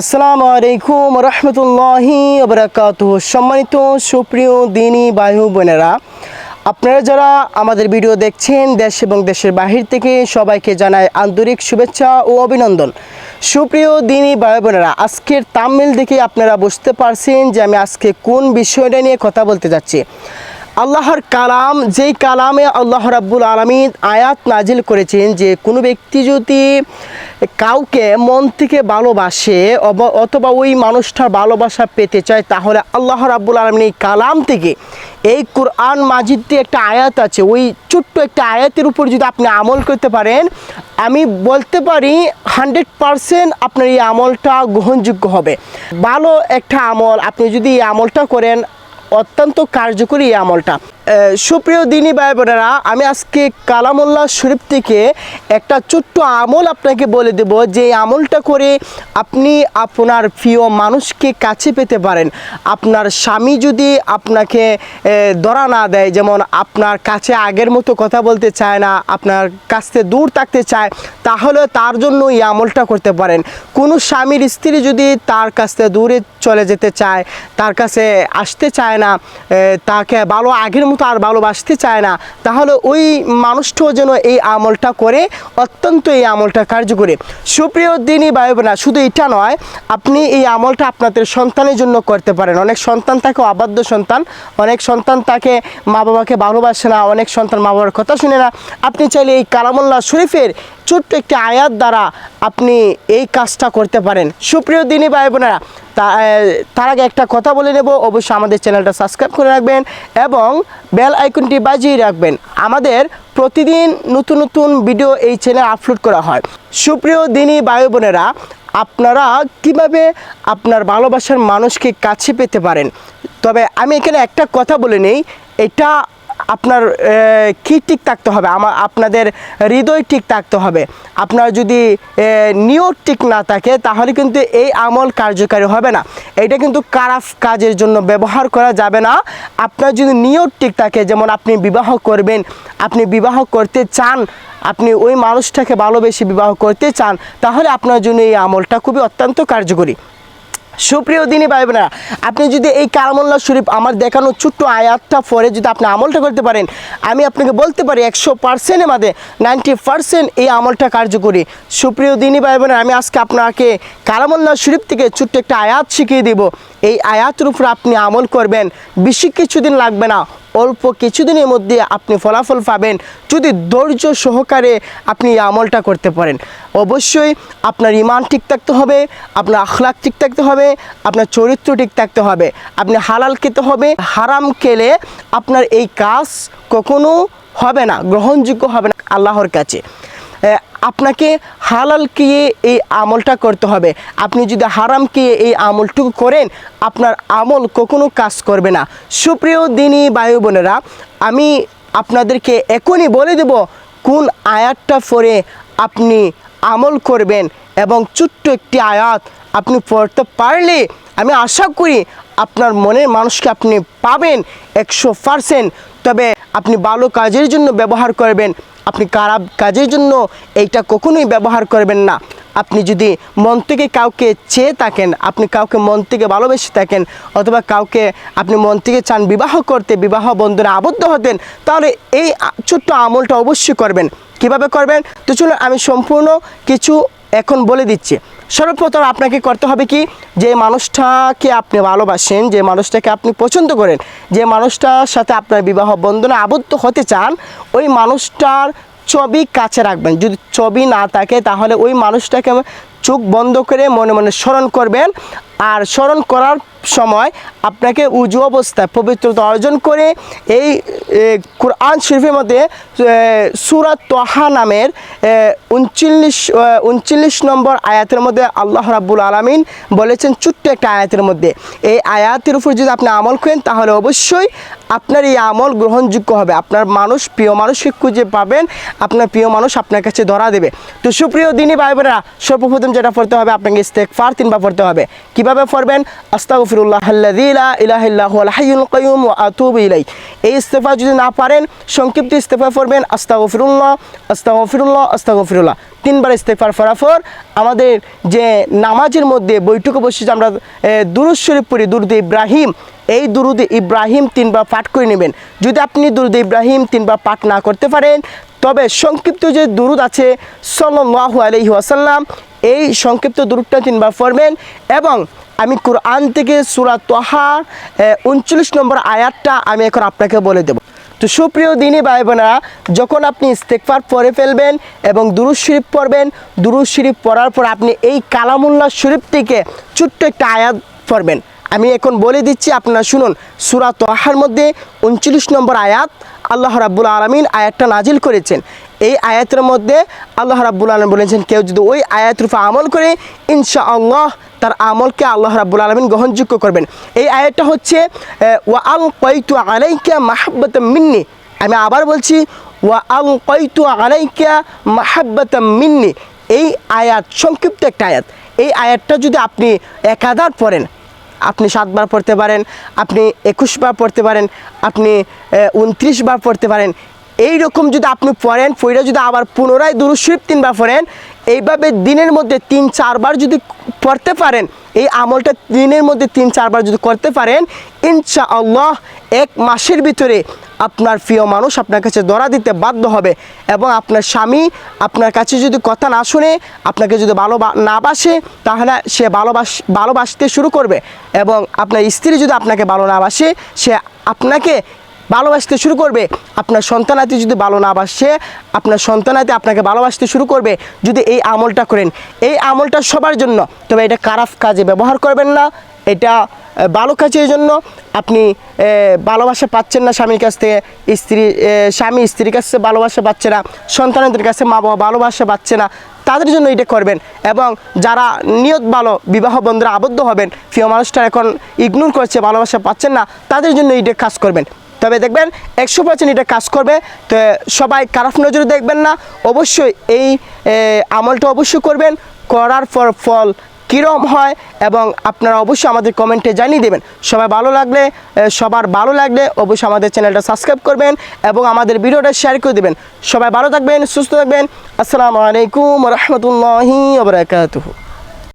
আসসালামু আলাইকুম রহমতুল্লাহি বরকাত সম্মানিত সুপ্রিয় দিনী বায়ু বোনেরা, আপনারা যারা আমাদের ভিডিও দেখছেন দেশ এবং দেশের বাহির থেকে, সবাইকে জানাই আন্তরিক শুভেচ্ছা ও অভিনন্দন। সুপ্রিয় দিনী বায়ু বোনেরা, আজকের তামিল দেখে আপনারা বুঝতে পারছেন যে আমি আজকে কোন বিষয়টা নিয়ে কথা বলতে যাচ্ছি। আল্লাহর কালাম, যেই কালামে আল্লাহ রাব্বুল আলমিন আয়াত নাজিল করেছেন যে, কোনো ব্যক্তি যদি কাউকে মন থেকে ভালোবাসে অথবা ওই মানুষটার ভালোবাসা পেতে চায়, তাহলে আল্লাহ রাব্বুল আলমিন এই কালাম থেকে এই কোরআন মাজিদ দিয়ে একটা আয়াত আছে, ওই ছোট্ট একটা আয়াতের উপর যদি আপনি আমল করতে পারেন, আমি বলতে পারি হান্ড্রেড পারসেন্ট আপনার এই আমলটা গ্রহণযোগ্য হবে। ভালো একটা আমল, আপনি যদি এই আমলটা করেন অত্যন্ত কার্যকরী এই আমলটা। সুপ্রিয় দিনী ভাই বোনেরা, আমি আজকে কালামুল্লাহ শরীফ থেকে একটা ছোট্ট আমল আপনাকে বলে দেব, যে আমলটা করে আপনি আপনার প্রিয় মানুষকে কাছে পেতে পারেন। আপনার স্বামী যদি আপনাকে ধরা না দেয়, যেমন আপনার কাছে আগের মতো কথা বলতে চায় না, আপনার কাছ দূর থাকতে চায়, তাহলে তার জন্য এই আমলটা করতে পারেন। কোনো স্বামীর স্ত্রী যদি তার কাছ দূরে চলে যেতে চায়, তার কাছে আসতে চায় না তাকে ভালো আগের মতো আর ভালোবাসতে চায় না। তাহলে ওই মানুষটাও যেন এই আমলটা করে, অত্যন্ত এই আমলটা কার্যকরী। সুপ্রিয় দিনই বায়ু না শুধু এটা নয়, আপনি এই আমলটা আপনাদের সন্তানের জন্য করতে পারেন। অনেক সন্তান তাকে অবাধ্য সন্তান, অনেক সন্তান তাকে মা বাবাকে ভালোবাসে না, অনেক সন্তান মা বাবার কথা শুনে না। আপনি চাইলে এই কালামুল্লাহ শরীফের ছোট্ট একটি আয়াত দ্বারা আপনি এই কাজটা করতে পারেন। সুপ্রিয় দিনী ভাই বোনেরা তার আগে একটা কথা বলে নেব। অবশ্যই আমাদের চ্যানেলটা সাবস্ক্রাইব করে রাখবেন এবং বেল আইকনটি বাজিয়ে রাখবেন। আমাদের প্রতিদিন নতুন নতুন ভিডিও এই চ্যানেলে আপলোড করা হয়। সুপ্রিয় দিনী ভাই বোনেরা, আপনারা কীভাবে আপনার ভালোবাসার মানুষকে কাছে পেতে পারেন? তবে আমি এখানে একটা কথা বলে নেই। এটা আপনার কি ঠিক থাকতে হবে? আমার আপনাদের হৃদয় ঠিক থাকতে হবে। আপনার যদি নিয়ত ঠিক না থাকে, তাহলে কিন্তু এই আমল কার্যকারী হবে না। এটা কিন্তু খারাপ কাজের জন্য ব্যবহার করা যাবে না। আপনার যদি নিয়ত ঠিক থাকে, যেমন আপনি বিবাহ করবেন, আপনি বিবাহ করতে চান, আপনি ওই মানুষটাকে ভালোবেসে বিবাহ করতে চান, তাহলে আপনার জন্য এই আমলটা খুবই অত্যন্ত কার্যকরী। সুপ্রিয় দিনই ভাই না আপনি যদি এই কারামুল্লাহ শরীফ আমার দেখানো ছোট্ট আয়াতটা পরে যদি আপনি আমলটা করতে পারেন, আমি আপনাকে বলতে পারি একশো পার্সেন্টের মধ্যে নাইনটি পার্সেন্ট এই আমলটা কার্যকরী। সুপ্রিয় দিনই ভাই বোনেরা, আমি আজকে আপনাকে কারামুল্লাহ শরীফ থেকে ছোট্ট একটা আয়াত শিখিয়ে দিব। এই আয়াতের উপর আপনি আমল করবেন, বেশি কিছুদিন লাগবে না। অল্প কিছুদিনের মধ্যে আপনি ফলাফল পাবেন। যদি ধৈর্য সহকারে আপনি এই আমলটা করতে পারেন। অবশ্যই আপনার ইমান ঠিক থাকতে হবে, আপনার আখলাক ঠিক থাকতে হবে, আপনার চরিত্র ঠিক থাকতে হবে। আপনি হালাল খেতে হবে, হারাম খেলে আপনার এই কাজ কখনো হবে না, গ্রহণযোগ্য হবে না আল্লাহর কাছে। আপনাকে হালাল কিয়ে এই আমলটা করতে হবে। আপনি যদি হারাম কিয়ে এই আমলটুকু করেন, আপনার আমল কখনো কাজ করবে না। সুপ্রিয় দিনী বায়ু বোনেরা, আমি আপনাদেরকে এখনই বলে দেব, কোন আয়াতটা পরে আপনি আমল করবেন এবং ছোট্ট একটি আয়াত আপনি পড়তে পারলে, আমি আশা করি আপনার মনের মানুষকে আপনি পাবেন একশো পারসেন্ট তবে আপনি ভালো কাজের জন্য ব্যবহার করবেন। আপনি খারাপ কাজের জন্য এইটা কখনোই ব্যবহার করবেন না। আপনি যদি মন থেকে কাউকে চেয়ে থাকেন, আপনি কাউকে মন থেকে ভালোবেসে থাকেন, অথবা কাউকে আপনি মন থেকে চান বিবাহ করতে, বিবাহ বন্ধনে আবদ্ধ হতেন, তাহলে এই ছোট্ট আমলটা অবশ্যই করবেন। কীভাবে করবেন? তো চলুন আমি সম্পূর্ণ কিছু এখন বলে দিচ্ছি। সর্বপ্রথম আপনাকে করতে হবে কি? যে মানুষটাকে আপনি ভালোবাসেন, যে মানুষটাকে আপনি পছন্দ করেন, যে মানুষটার সাথে আপনার বিবাহ বন্ধনে আবদ্ধ হতে চান, ওই মানুষটার ছবি কাছে রাখবেন। যদি ছবি না থাকে, তাহলে ওই মানুষটাকে চোখ বন্ধ করে মনে মনে স্মরণ করবেন। আর স্মরণ করার সময় আপনাকে উজু অবস্থায় পবিত্রতা অর্জন করে এই কোরআন শরীফের মধ্যে সুরাত তোহা নামের উনচল্লিশ উনচল্লিশ নম্বর আয়াতের মধ্যে আল্লাহ রাব্বুল আলমিন বলেছেন ছোট্ট একটা আয়াতের মধ্যে। এই আয়াতের উপর যদি আপনি আমল করেন, তাহলে অবশ্যই আপনার এই আমল গ্রহণযোগ্য হবে। আপনার মানুষ, প্রিয় মানুষকে খুঁজে পাবেন, আপনার প্রিয় মানুষ আপনার কাছে ধরা দেবে। তো সুপ্রিয় দিনী ভাই বোনেরা সর্বপ্রথম যেটা পড়তে হবে, আপনাকে ইস্তেক ফার তিনবার পড়তে হবে। কীভাবে পড়বেন? আস্তাগফিরুল্লাহ আল্লাযী লা ইলাহা ইল্লা হুয়াল হাইয়ুল কাইয়ুম ওয়া আতুবু ইলাইহি। এই ইস্তেফা যদি না পারেন, সংক্ষিপ্ত ইস্তেফা পড়বেন, আস্তাগফিরুল্লাহ আস্তাগফিরুল্লাহ আস্তাগফিরুল্লাহ। তিনবার ইস্তেফার ফরাফর আমাদের যে নামাজের মধ্যে বৈঠকে বসে যে আমরা দুরুদ শরীফ পড়ি, দুরুদ ইব্রাহিম। এই দুরুদ ইব্রাহিম তিনবার পাঠ করে নেবেন। যদি আপনি দুরুদ ইব্রাহিম তিনবার পাঠ না করতে পারেন, তবে সংক্ষিপ্ত যে দুরুদ আছে, সাল্লাল্লাহু আলাইহি ওয়াসাল্লাম এই সংক্ষিপ্ত দুরুদটা তিনবার পড়বেন এবং আমি কোরআন থেকে সুরা তোহা উনচল্লিশ নম্বর আয়াতটা আমি এখন আপনাকে বলে দেব। তো সুপ্রিয় দিনী ভাই বোনেরা যখন আপনি ইস্তেকফার পরে ফেলবেন এবং দুরুদ শরীফ পড়বেন, দুরুদ শরীফ পড়ার পর আপনি এই কালামুল্লাহ শরীফ থেকে ছোট্ট একটা আয়াত পড়বেন। আমি এখন বলে দিচ্ছি, আপনারা শুনুন, সুরা তোহার মধ্যে উনচল্লিশ নম্বর আয়াত আল্লাহ রাব্বুল আলমিন আয়াতটা নাজিল করেছেন। এই আয়াতের মধ্যে আল্লাহ রাব্বুল আলম বলেছেন, কেউ যদি ওই আয়াতের উপর আমল করে ইনশা আল্লাহ তার আমলকে আল্লাহ রাব্বুল আলমিন গ্রহণযোগ্য করবেন। এই আয়াতটা হচ্ছে ওয়া আল কৈতু আলাইকা মাহাব্বত মিন্নি। আমি আবার বলছি, ওয়া আল কৈতু আলাইকা মাহাব্বত মিন্নি। এই আয়াত সংক্ষিপ্ত একটা আয়াত। এই আয়াতটা যদি আপনি একাধার পড়েন, আপনি সাতবার পড়তে পারেন, আপনি একুশ বার পড়তে পারেন, আপনি উনত্রিশ বার পড়তে পারেন এই রকম যদি আপনি পড়েন পড়ে যদি আবার পুনরায় দুরুশরীফ তিনবার পড়েন এইভাবে দিনের মধ্যে তিন, চারবার যদি পড়তে পারেন, এই আমলটা দিনের মধ্যে তিন, চারবার যদি করতে পারেন ইনশা আল্লাহ এক মাসের ভিতরে আপনার প্রিয় মানুষ আপনার কাছে দরা দিতে বাধ্য হবে এবং আপনার স্বামী আপনার কাছে যদি কথা না শুনে, আপনাকে যদি ভালো না বাসে, তাহলে সে ভালোবাস, ভালোবাসতে শুরু করবে এবং আপনার স্ত্রী যদি আপনাকে ভালো না বাসে, সে আপনাকে ভালোবাসতে শুরু করবে, আপনার সন্তানাতি যদি ভালো না বাসে, আপনার সন্তানাতি আপনাকে ভালোবাসতে শুরু করবে যদি এই আমলটা করেন। এই আমলটা সবার জন্য, তবে এটা খারাপ কাজে ব্যবহার করবেন না, এটা ভালো কাজের জন্য আপনি ভালোবাসা পাচ্ছেন না স্বামীর কাছ থেকে, স্ত্রী স্বামী স্ত্রীর কাছে ভালোবাসা পাচ্ছে না সন্তানদের কাছে মা বাবা ভালোবাসা পাচ্ছে না, তাদের জন্য এটা করবেন। এবং যারা নিয়ত ভালো, বিবাহ বন্ধুরা আবদ্ধ হবেন, প্রিয় মানুষটা এখন ইগনোর করছে, ভালোবাসা পাচ্ছেন না, তাদের জন্য এটা কাজ করবেন। তবে দেখবেন, একশো পার্সেন্ট এটা কাজ করবে। তো সবাই খারাপ নজরে দেখবেন না। অবশ্যই এই আমলটা অবশ্যই করবেন। করার পর ফল কীরম হয় এবং আপনারা অবশ্যই আমাদের কমেন্টে জানিয়ে দেবেন। সবাই ভালো লাগলে সবার ভালো লাগলে অবশ্যই আমাদের চ্যানেলটা সাবস্ক্রাইব করবেন এবং আমাদের ভিডিওটা শেয়ার করে দেবেন। সবাই ভালো থাকবেন, সুস্থ থাকবেন। আসসালামু আলাইকুম রহমতুল্লাহি ওবরাকাতুহু